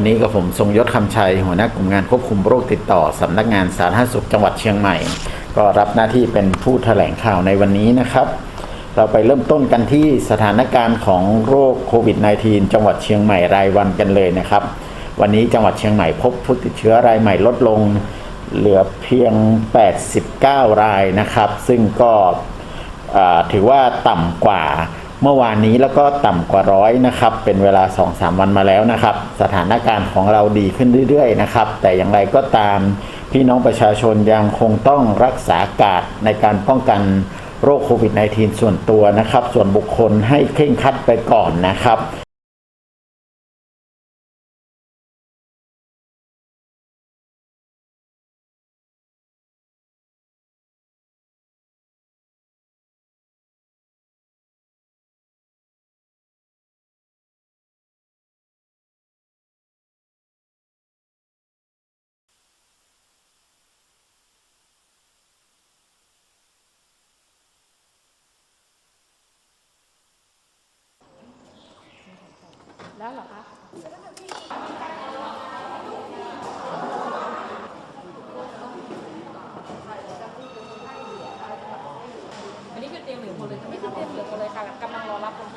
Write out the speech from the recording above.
วันนี้กับผมทรงยศคำชัย หัวหน้ากลุ่มงานควบคุมโรคติดต่อสำนักงานสาธารณสุขจังหวัดเชียงใหม่ ก็รับหน้าที่เป็นผู้แถลงข่าวในวันนี้นะครับ เราไปเริ่มต้นกันที่สถานการณ์ของโรคโควิด -19 จังหวัดเชียงใหม่รายวันกันเลยนะครับ วันนี้จังหวัดเชียงใหม่พบผู้ติดเชื้อรายใหม่ลดลงเหลือเพียง 89 รายนะครับ ซึ่งก็ถือว่าต่ำกว่า เมื่อวานนี้แล้วก็ต่ำกว่าร้อยนะครับ เป็นเวลา 2-3 วันมาแล้วนะครับ สถานการณ์ของเราดีขึ้นเรื่อยๆนะครับ แต่อย่างไรก็ตามพี่น้องประชาชนยังคงต้องรักษาการในการป้องกันโรคโควิด -19 ส่วนตัวนะครับ ส่วนบุคคลให้เคร่งครัดไปก่อนนะครับ แล้วเหรอคะอันนี้คือเตียงหนึ่งคนเลยใช่ไหมคะเตียงหนึ่งคนเลยค่ะกำลังรอรับคน